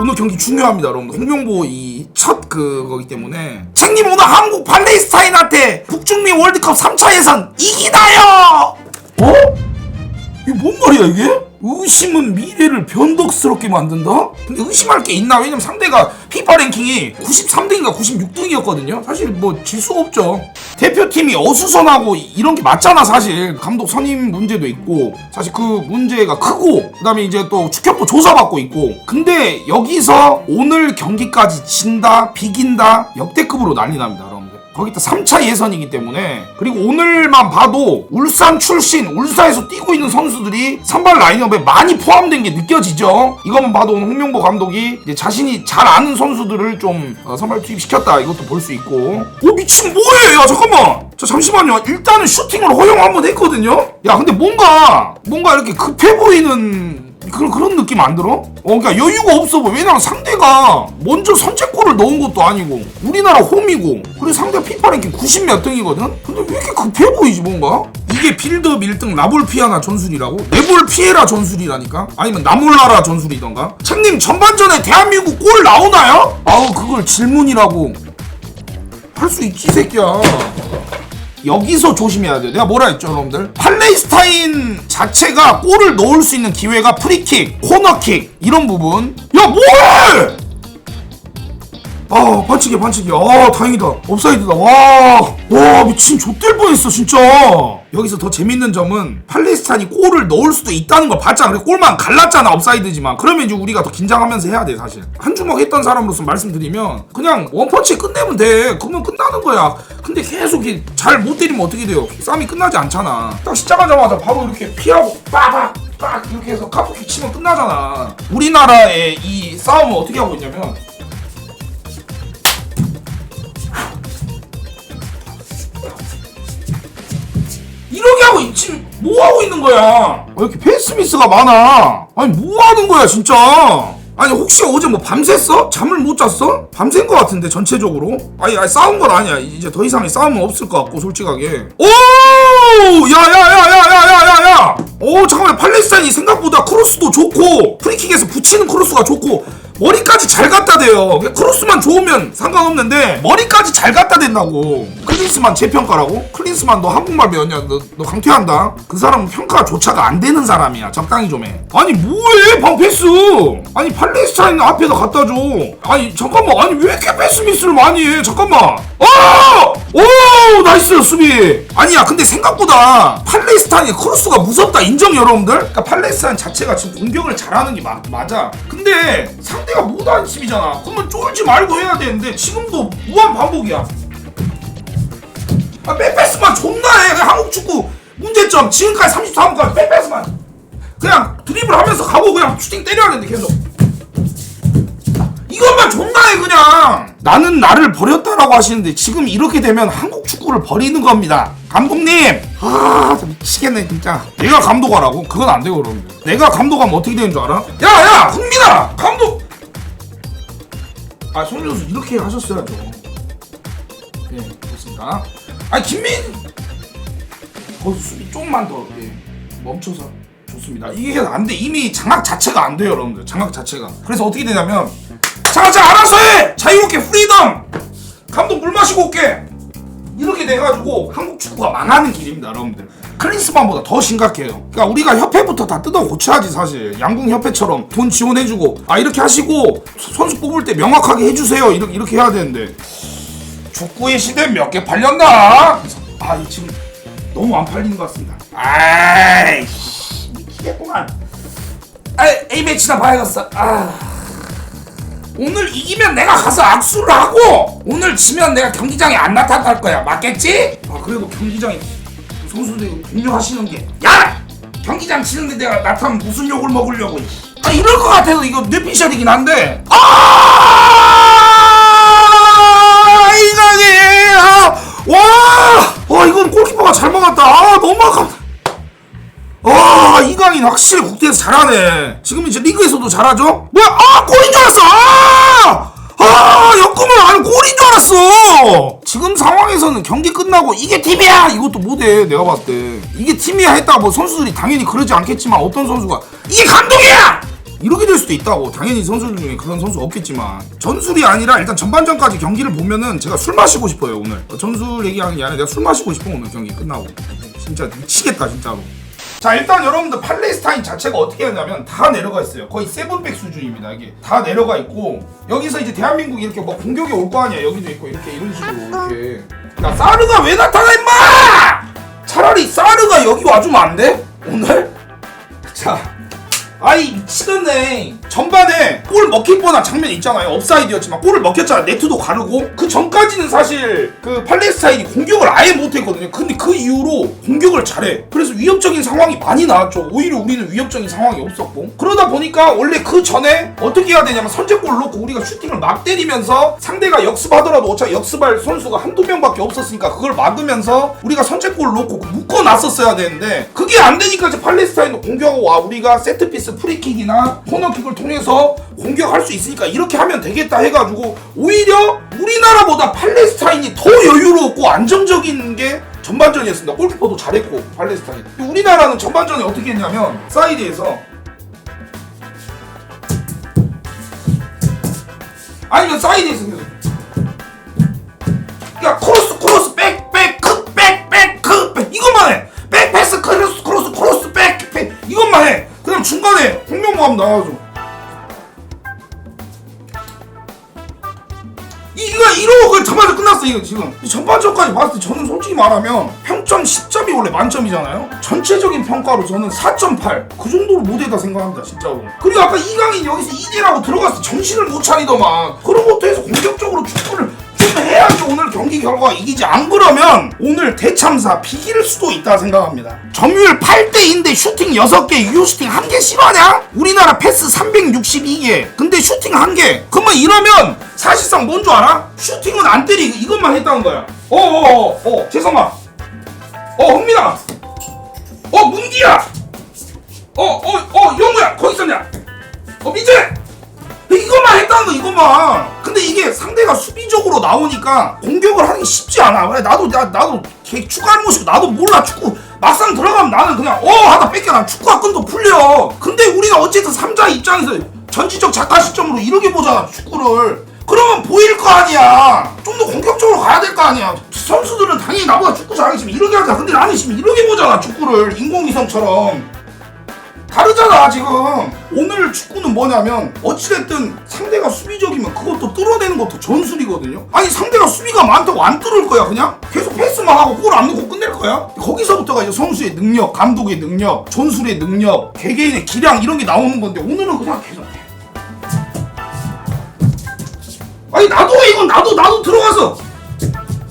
오늘 경기 중요합니다, 여러분. 홍명보 이 첫 그거기 때문에 책님 오늘 한국 팔레스타인한테 북중미 월드컵 3차 예선 이기나요? 어? 이게 뭔 말이야 이게? 의심은 미래를 변덕스럽게 만든다? 근데 의심할 게 있나? 왜냐면 상대가 피파 랭킹이 93등인가 96등이었거든요. 사실 뭐 질 수가 없죠. 대표팀이 어수선하고 이런 게 맞잖아 사실. 감독 선임 문제도 있고 사실 그 문제가 크고 그다음에 이제 또 축협도 조사받고 있고 근데 여기서 오늘 경기까지 진다 비긴다 역대급으로 난리 납니다. 거기다 3차 예선이기 때문에 그리고 오늘만 봐도 울산 출신 울산에서 뛰고 있는 선수들이 선발 라인업에 많이 포함된 게 느껴지죠. 이것만 봐도 오늘 홍명보 감독이 자신이 잘 아는 선수들을 좀 어, 선발 투입시켰다. 이것도 볼 수 있고. 오 미친 뭐해 야 잠깐만. 저 잠시만요. 일단은 슈팅을 허용 한번 했거든요. 야 근데 뭔가 뭔가 이렇게 급해 보이는 그런 그런 느낌 안 들어? 어, 그러니까 여유가 없어 보여. 왜냐면 상대가 먼저 선제골을 넣은 것도 아니고 우리나라 홈이고 그리고 상대 피파 랭킹 90몇 등이거든. 근데 왜 이렇게 급해 보이지 뭔가? 이게 빌드업 1등 나볼 피아나 전술이라고? 내볼 피에라 전술이라니까? 아니면 나몰라라 전술이던가? 책님 전반전에 대한민국 골 나오나요? 아우 그걸 질문이라고 할 수 있지 이 새끼야. 여기서 조심해야 돼요. 내가 뭐라 했죠, 여러분들? 팔레스타인 자체가 골을 넣을 수 있는 기회가 프리킥, 코너킥 이런 부분. 야, 뭐해? 아, 반칙이야, 반칙이야. 아, 다행이다. 업사이드다. 와, 와, 미친 좆될 뻔했어, 진짜. 여기서 더 재밌는 점은 팔레스타인이 골을 넣을 수도 있다는 걸 봤잖아. 그래, 골만 갈랐잖아, 업사이드지만. 그러면 이제 우리가 더 긴장하면서 해야 돼, 사실. 한 주먹 했던 사람으로서 말씀드리면 그냥 원펀치 끝내면 돼. 그러면 끝나는 거야. 근데 계속 잘 못 때리면 어떻게 돼요? 싸움이 끝나지 않잖아. 딱 시작하자마자 바로 이렇게 피하고 빠박 빡 이렇게 해서 카프킥 치면 끝나잖아. 우리나라의 이 싸움은 어떻게 하고 있냐면 하고 있- 지금 뭐 하고 있는 거야? 왜 이렇게 페이스미스가 많아? 아니 뭐 하는 거야 진짜? 아니 혹시 어제 뭐 밤샜어? 잠을 못 잤어? 밤샌 거 같은데 전체적으로? 아니, 아니 싸운 건 아니야 이제 더 이상의 싸움은 없을 것 같고 솔직하게 오! 야야야야야야야야! 오 잠깐만. 팔레스타인이 생각보다 크로스도 좋고 프리킥에서 붙이는 크로스가 좋고 머리까지 잘 갖다 대요. 그냥 크로스만 좋으면 상관없는데 머리까지 잘 갖다 댄다고. 클린스만 재평가라고? 클린스만 너 한국말 배웠냐? 너, 너 강퇴한다? 그 사람은 평가조차가 안 되는 사람이야. 적당히 좀 해. 아니 뭐해? 방패스 아니 팔레스타인 앞에다 갖다 줘. 아니 잠깐만. 아니 왜 이렇게 패스미스를 많이 해? 잠깐만. 아! 오 나이스 수비. 아니야 근데 생각보다 팔레스타인의 크로스가 무섭다 인정 여러분들? 그러니까 팔레스타인 자체가 지금 공격을 잘하는 게 마, 맞아. 근데 상대가 못하는 팀이잖아. 그러면 쫄지 말고 해야 되는데 지금도 무한 반복이야. 아 빼패스만 존나 해. 그냥 한국 축구 문제점. 지금까지 34분까지 빼패스만 그냥 드리블 하면서 가고 그냥 슈팅 때려야 되는데 계속. 이것만 존나 해 그냥 나는 나를 버렸다라고 하시는데 지금 이렇게 되면 한국 축구를 버리는 겁니다. 감독님! 아 미치겠네 진짜. 내가 감독하라고? 그건 안 되고 그러는데 내가 감독하면 어떻게 되는 줄 알아? 야 야! 흥민아! 감독! 아 선수 이렇게 하셨어야죠. 네 좋습니다. 아니 김민! 거기서 수비 조금만 더 예, 멈춰서 좋습니다. 이게 안 돼. 이미 장악 자체가 안 돼요 여러분들. 장악 자체가. 그래서 어떻게 되냐면 자, 자, 알아서 해! 자유롭게 프리덤! 감독 물 마시고 올게! 이렇게 돼가지고 한국 축구가 망하는 길입니다, 여러분들. 클린스만보다 더 심각해요. 그러니까 우리가 협회부터 다 뜯어 고쳐야지, 사실. 양궁협회처럼 돈 지원해주고, 아, 이렇게 하시고, 선수 뽑을 때 명확하게 해주세요. 이렇게, 이렇게 해야 되는데. 축구의 시대 몇 개 팔렸나? 아, 이 지금 너무 안 팔리는 것 같습니다. 아이씨, 미치겠구만. 아, A매치나 봐야겠어. 아. 오늘 이기면 내가 가서 악수를 하고 오늘 지면 내가 경기장에 안 나타날 거야. 맞겠지? 아 그래도 경기장에 선수들이 공격하시는 게 야! 경기장 치는데 내가 나타나면 무슨 욕을 먹으려고. 아 이럴 것 같아서 이거 뇌피셜이긴 한데. 아! 이상해! 아, 와 와 이건 골키퍼가 잘 막았다. 아 너무 아깝다. 와 이강인 확실히 국대에서 잘하네. 지금 이제 리그에서도 잘하죠? 뭐야? 아 골인 줄 알았어! 아! 아 역금을 안 골인 줄 알았어! 지금 상황에서는 경기 끝나고 이게 팀이야! 이것도 못해 내가 봤을 때. 이게 팀이야 했다 뭐 선수들이 당연히 그러지 않겠지만 어떤 선수가 이게 감독이야! 이렇게 될 수도 있다고. 당연히 선수들 중에 그런 선수 없겠지만. 전술이 아니라 일단 전반전까지 경기를 보면은 제가 술 마시고 싶어요 오늘. 어, 전술 얘기하는 게 아니라 내가 술 마시고 싶어 오늘 경기 끝나고. 진짜 미치겠다 진짜로 자 일단 여러분들 팔레스타인 자체가 어떻게 했냐면 다 내려가 있어요. 거의 세븐백 수준입니다 이게. 다 내려가 있고 여기서 이제 대한민국이 이렇게 뭐 공격이 올 거 아니야. 여기도 있고 이렇게 이런 식으로 이렇게. 야 사르가 왜 나타나 임마! 차라리 사르가 여기 와주면 안 돼? 오늘? 자 아이 미치겠네 전반에 골 먹힐 뻔한 장면 있잖아요. 업사이드였지만 골을 먹혔잖아 네트도 가르고. 그 전까지는 사실 그 팔레스타인이 공격을 아예 못했거든요. 근데 그 이후로 공격을 잘해. 그래서 위협적인 상황이 많이 나왔죠. 오히려 우리는 위협적인 상황이 없었고. 그러다 보니까 원래 그 전에 어떻게 해야 되냐면 선제골 넣고 우리가 슈팅을 막 때리면서 상대가 역습하더라도 어차피 역습할 선수가 한두 명밖에 없었으니까 그걸 막으면서 우리가 선제골 넣고 묶어놨었어야 되는데 그게 안 되니까 이제 팔레스타인도 공격하고 와. 우리가 세트피스 프리킥이나 코너킥을 통해서 공격할 수 있으니까 이렇게 하면 되겠다 해가지고 오히려 우리나라보다 팔레스타인이 더 여유롭고 안정적인 게 전반전이었습니다. 골키퍼도 잘했고 팔레스타인. 우리나라는 전반전에 어떻게 했냐면 사이드에서 아니면 사이드에서 그냥 야 크로스 크로스 백 백 크 백 백 크 백 이것만 해. 백 패스 크로스 크로스 크로스 백 백 이것만 해. 그냥 중간에 홍명보함 나와줘. 이거 지금 이 전반전까지 봤을 때 저는 솔직히 말하면 평점 10점이 원래 만점이잖아요. 전체적인 평가로 저는 4.8 그 정도로 못했다 생각합니다 진짜로. 그리고 아까 이강인 여기서 2대라고 들어갔을 때 정신을 못 차리더만. 그런 것도 해서 공격적으로 축구를 좀 해야지 오늘 경기 결과가 이기지. 안 그러면 오늘 대참사 비길 수도 있다 생각합니다. 점유율 8대인데 슈팅 6개 유효 슈팅 1개 싫어하냐? 우리나라 패스 362개 근데 슈팅 1개. 그러면 이러면 사실상 뭔 줄 알아? 슈팅은 안 때리고 이것만 했다는 거야. 어어어 어, 어, 재성아. 어 흥민아. 어 문기야. 어 어 어 영우야. 거기 있었냐 나오니까 공격을 하는 게 쉽지 않아. 왜? 나도 나, 나도 걔 축구하는 모습 나도 몰라. 축구 막상 들어가면 나는 그냥 어 하다 뺏겨. 난 축구가 끈도 풀려. 근데 우리가 어쨌든 3자 입장에서 전지적 작가 시점으로 이렇게 보잖아 축구를. 그러면 보일 거 아니야. 좀 더 공격적으로 가야 될 거 아니야. 선수들은 당연히 나보다 축구 잘하겠지만 이렇게 하자. 근데 나는 지금 이렇게 보잖아 축구를. 인공위성처럼 다르잖아 지금 오늘 축구는 뭐냐면 어찌됐든 상대가 수비적이면 그것도 뚫어내는 것도 전술이거든요 아니 상대가 수비가 많다고 안 뚫을 거야 그냥 계속 패스만 하고 골 안 넣고 끝낼 거야 거기서부터가 이제 선수의 능력 감독의 능력 전술의 능력 개개인의 기량 이런 게 나오는 건데 오늘은 그냥 계속 해. 아니 나도 해 이건 나도 나도 들어가서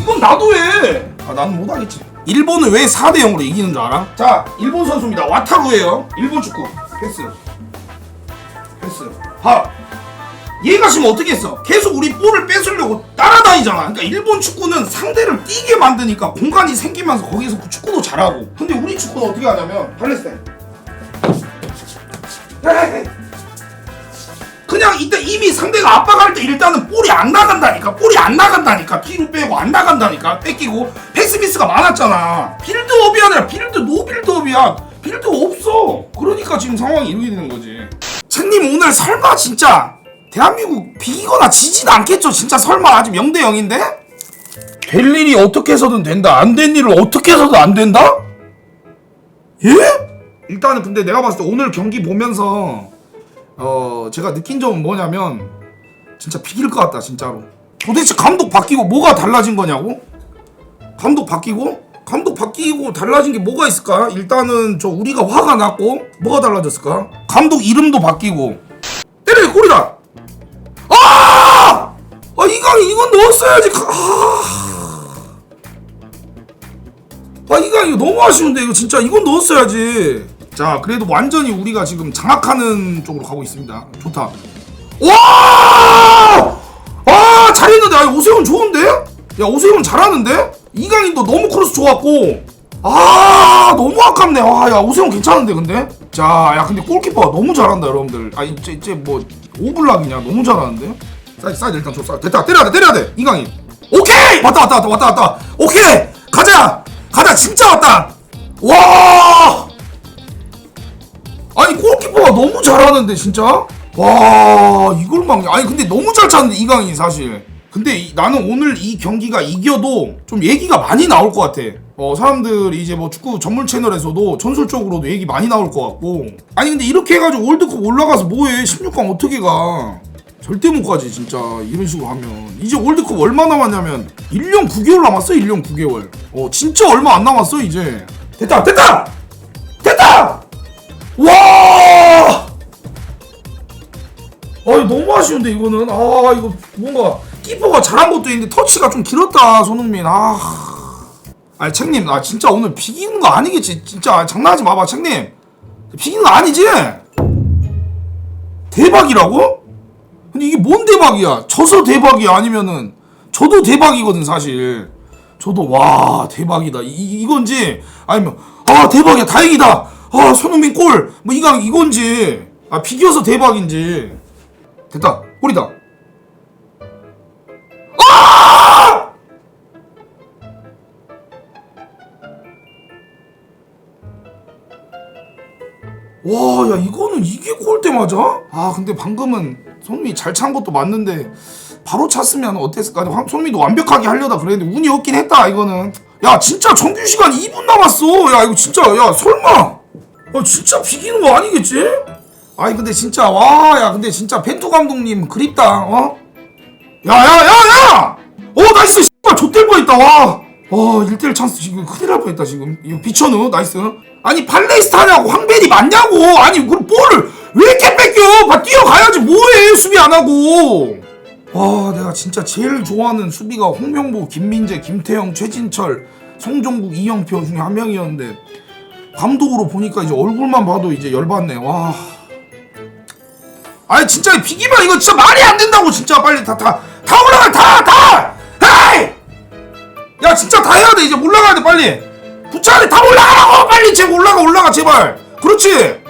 이건 나도 해. 아 나는 못하겠지. 일본은 왜 4대 0으로 이기는 줄 알아? 자 일본 선수입니다. 와타루예요. 일본 축구 패스 패스 하. 얘가 지금 어떻게 했어? 계속 우리 볼을 뺏으려고 따라다니잖아. 그러니까 일본 축구는 상대를 뛰게 만드니까 공간이 생기면서 거기서 그 축구도 잘하고. 근데 우리 축구는 어떻게 하냐면 팔레스타인. 그냥 이때 이미 상대가 압박할 때 일단은 볼이 안 나간다니까. 볼이 안 나간다니까. 뒤로 빼고 안 나간다니까. 뺏기고. 패스 미스가 많았잖아. 빌드업이 아니라 빌드 노 빌드업이야. 빌드 없어. 그러니까 지금 상황이 이렇게 되는 거지. 책님 오늘 설마 진짜 대한민국 비기거나 지진 않겠죠? 진짜 설마 아직 0대 0인데? 될 일이 어떻게 해서든 된다. 안 된 일을 어떻게 해서든 안 된다? 예? 일단은 근데 내가 봤을 때 오늘 경기 보면서 어 제가 느낀 점은 뭐냐면 진짜 비길 것 같다 진짜로. 도대체 감독 바뀌고 뭐가 달라진 거냐고? 감독 바뀌고? 감독 바뀌고 달라진 게 뭐가 있을까? 일단은 저 우리가 화가 났고 뭐가 달라졌을까? 감독 이름도 바뀌고. 때려 골이다! 아! 아 이강인 이건 넣었어야지. 아, 아 이강인 이거 너무 아쉬운데 이거 진짜 이건 넣었어야지 자 그래도 완전히 우리가 지금 장악하는 쪽으로 가고 있습니다. 좋다. 와! 아 잘했는데? 아 오세훈 좋은데? 야 오세훈 잘하는데? 이강인도 너무 크로스 좋았고. 아 너무 아깝네. 와야 오세훈 괜찮은데 근데? 자야 근데 골키퍼가 너무 잘한다 여러분들. 아 이제 이제 뭐 오블락이냐? 너무 잘하는데? 사이드 사이드 일단 줘 사이드. 됐다 때려야 돼 때려야 돼. 이강인. 오케이! 왔다 왔다 왔다 왔다 왔다. 오케이! 가자! 가자 진짜 왔다. 와 아니 골키퍼가 너무 잘하는데 진짜? 와 이걸 막 아니 근데 너무 잘 찼는데 이강인 사실. 근데 이- 나는 오늘 이 경기가 이겨도 좀 얘기가 많이 나올 것 같아. 어 사람들이 이제 뭐 축구 전문 채널에서도 전술적으로도 얘기 많이 나올 것 같고. 아니 근데 이렇게 해가지고 월드컵 올라가서 뭐해? 16강 어떻게 가? 절대 못 가지 진짜. 이런 식으로 하면. 이제 월드컵 얼마 남았냐면 1년 9개월 남았어 1년 9개월. 어 진짜 얼마 안 남았어 이제. 됐다 됐다 아 너무 아쉬운데 이거는. 아 이거 뭔가 키퍼가 잘한 것도 있는데 터치가 좀 길었다 손흥민. 아. 아니 책님 아 진짜 오늘 비기는 거 아니겠지? 진짜 장난하지 마봐 책님. 비기는 거 아니지? 대박이라고? 근데 이게 뭔 대박이야? 져서 대박이야 아니면은 저도 대박이거든 사실. 저도 와 대박이다. 이, 이건지 아니면 아 대박이야. 다행이다. 아 손흥민 골. 뭐 이강 이건지. 아 비겨서 대박인지 됐다 골이다 아! 와, 야, 이거는 이게 골대 맞아? 아, 근데 방금은 손미 잘 찬 것도 맞는데 바로 찼으면 어땠을까? 황- 손미도 완벽하게 하려다 그랬는데 운이 없긴 했다, 이거는. 야, 진짜 정규 시간 2분 남았어. 야, 이거 진짜, 야, 설마. 아, 진짜 비기는 거 아니겠지? 아니, 근데 진짜, 와, 야, 근데 진짜 펜투 감독님 그립다, 어? 야, 야, 야, 야! 어, 나이스! 씨발, 좆될 뻔했다, 와! 와, 1대1 찬스 지금 큰일 날 뻔했다, 지금. 이거 비천우, 나이스. 아니, 팔레스타냐고, 황벨이 맞냐고! 아니, 그럼 볼을 왜 이렇게 뺏겨! 봐, 뛰어가야지, 뭐해! 수비 안 하고! 와, 내가 진짜 제일 좋아하는 수비가 홍명보, 김민재, 김태형, 최진철, 송종국, 이영표 중에 한 명이었는데, 감독으로 보니까 이제 얼굴만 봐도 이제 열받네, 와. 아니 진짜 비기면 이거 진짜 말이 안 된다고 진짜 빨리 다 다 다 올라가 다다! 헤이! 야 진짜 다 해야 돼 이제 올라가야 돼 빨리. 부차야 돼다 올라가라고 빨리. 제발 올라가 올라가 제발. 그렇지?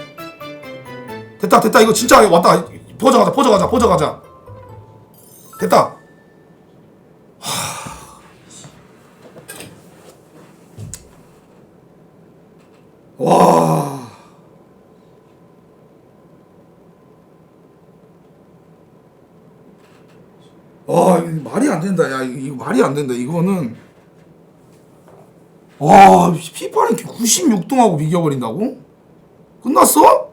됐다 됐다. 이거 진짜 왔다. 퍼져가자 퍼져가자 퍼져가자. 됐다. 하... 말이 안 된다 야 이거, 말이 안 된다 이거는 와 피파 랭킹 96등하고 비겨버린다고? 끝났어?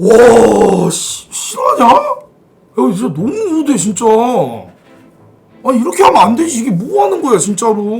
와 씨, 실화냐? 야 진짜 너무 우대 진짜 아니 이렇게 하면 안 되지 이게 뭐 하는 거야 진짜로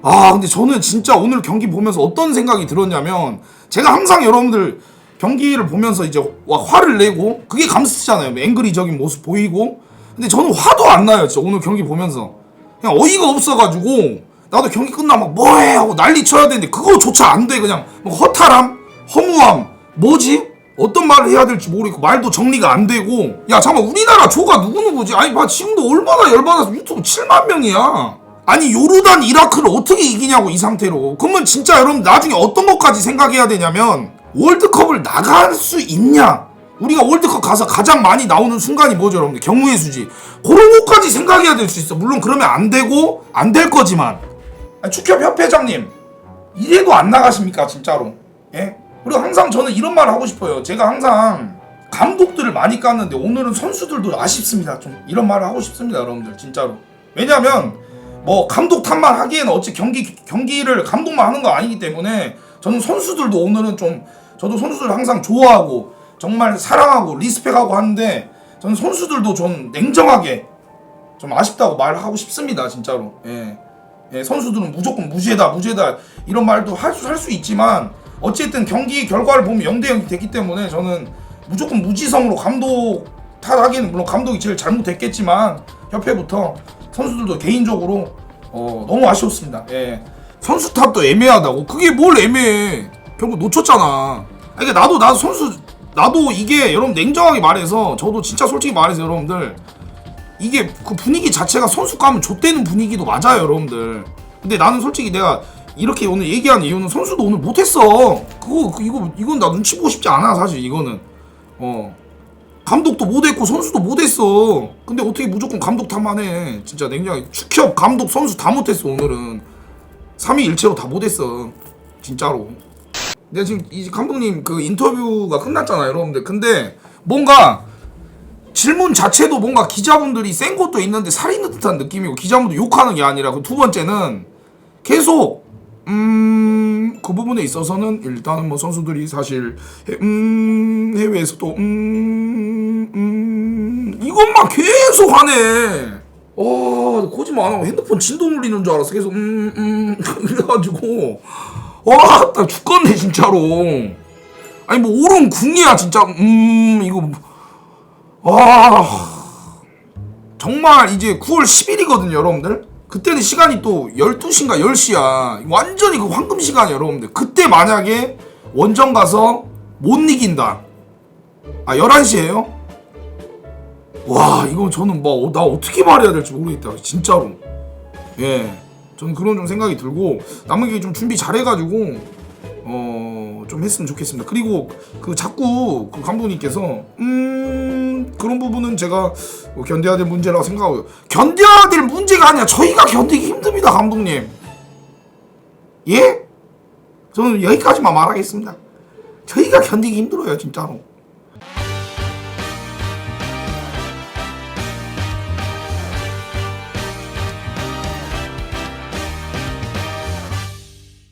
아 근데 저는 진짜 오늘 경기 보면서 어떤 생각이 들었냐면 제가 항상 여러분들 경기를 보면서 이제 와 화를 내고 그게 감스트잖아요. 앵그리적인 모습 보이고. 근데 저는 화도 안 나요 진짜 오늘 경기 보면서. 그냥 어이가 없어가지고 나도 경기 끝나면 뭐해 하고 난리 쳐야 되는데 그거조차 안 돼. 그냥 뭐 허탈함 허무함 뭐지? 어떤 말을 해야 될지 모르겠고 말도 정리가 안 되고. 야 잠깐 우리나라 조가 누구누구지? 아니 봐 지금도 얼마나 열받아서 유튜브 7만 명이야. 아니 요르단 이라크를 어떻게 이기냐고 이 상태로. 그러면 진짜 여러분 나중에 어떤 것까지 생각해야 되냐면 월드컵을 나갈 수 있냐? 우리가 월드컵 가서 가장 많이 나오는 순간이 뭐죠 여러분들? 경우의 수지. 그런 것까지 생각해야 될 수 있어. 물론 그러면 안 되고 안 될 거지만. 축협협회장님 이래도 안 나가십니까 진짜로? 예? 그리고 항상 저는 이런 말을 하고 싶어요. 제가 항상 감독들을 많이 깠는데 오늘은 선수들도 아쉽습니다. 좀 이런 말을 하고 싶습니다 여러분들 진짜로. 왜냐면 뭐 감독 탓만 하기에는 어찌 경기 경기를 감독만 하는 거 아니기 때문에 저는 선수들도 오늘은 좀 저도 선수들 항상 좋아하고 정말 사랑하고 리스펙하고 하는데 저는 선수들도 좀 냉정하게 좀 아쉽다고 말하고 싶습니다 진짜로 예. 예, 선수들은 무조건 무죄다 무죄다 이런 말도 할수 할 수 있지만 어쨌든 경기 결과를 보면 0대 0이 됐기 때문에 저는 무조건 무지성으로 감독 탓하기는 물론 감독이 제일 잘못됐겠지만 협회부터 선수들도 개인적으로 어, 너무 아쉬웠습니다. 예. 선수 탓도 애매하다고. 그게 뭘 애매해. 결국 놓쳤잖아. 그러니까 나도 나도 선수 나도 이게 여러분 냉정하게 말해서 저도 진짜 솔직히 말해서 여러분들 이게 그 분위기 자체가 선수 가면 좆되는 분위기도 맞아요 여러분들 근데 나는 솔직히 내가 이렇게 오늘 얘기하는 이유는 선수도 오늘 못했어 그거 그, 이거 이건 나 눈치 보고 싶지 않아 사실 이거는 어 감독도 못했고 선수도 못했어. 근데 어떻게 무조건 감독 탓만 해. 진짜 냉정하게 축협 감독 선수 다 못했어 오늘은. 3위 일체로 다 못했어. 진짜로. 내가 지금 이 감독님 그 인터뷰가 끝났잖아요 여러분들. 근데 뭔가 질문 자체도 뭔가 기자분들이 센 것도 있는데 살있는 듯한 느낌이고 기자분들 욕하는 게 아니라 그 두 번째는 계속 음, 그 부분에 있어서는 일단은 뭐 선수들이 사실 해- 음, 해외에서도 음, 음, 이것만 계속 하네. 와, 거짓말 안 하고 핸드폰 진동 울리는 줄 알았어. 계속 음, 음, 그래가지고 와, 나 죽겠네 진짜로. 아니 뭐 옳은 궁이야 진짜. 음, 이거 뭐- 와. 정말 이제 9월 10일이거든요, 여러분들. 그때는 시간이 또 12시인가 10시야. 완전히 그 황금 시간이야, 여러분들. 그때 만약에 원정 가서 못 이긴다. 아, 11시에요? 와, 이거 저는 뭐, 나 어떻게 말해야 될지 모르겠다. 진짜로. 예. 저는 그런 좀 생각이 들고, 남은 게좀 준비 잘해가지고, 어, 좀 했으면 좋겠습니다. 그리고 그 자꾸 그 감독님께서, 음, 그런 부분은 제가 뭐 견뎌야 될 문제라고 생각하고요. 견뎌야 될 문제가 아니야. 저희가 견디기 힘듭니다, 감독님. 예? 저는 여기까지만 말하겠습니다. 저희가 견디기 힘들어요, 진짜로.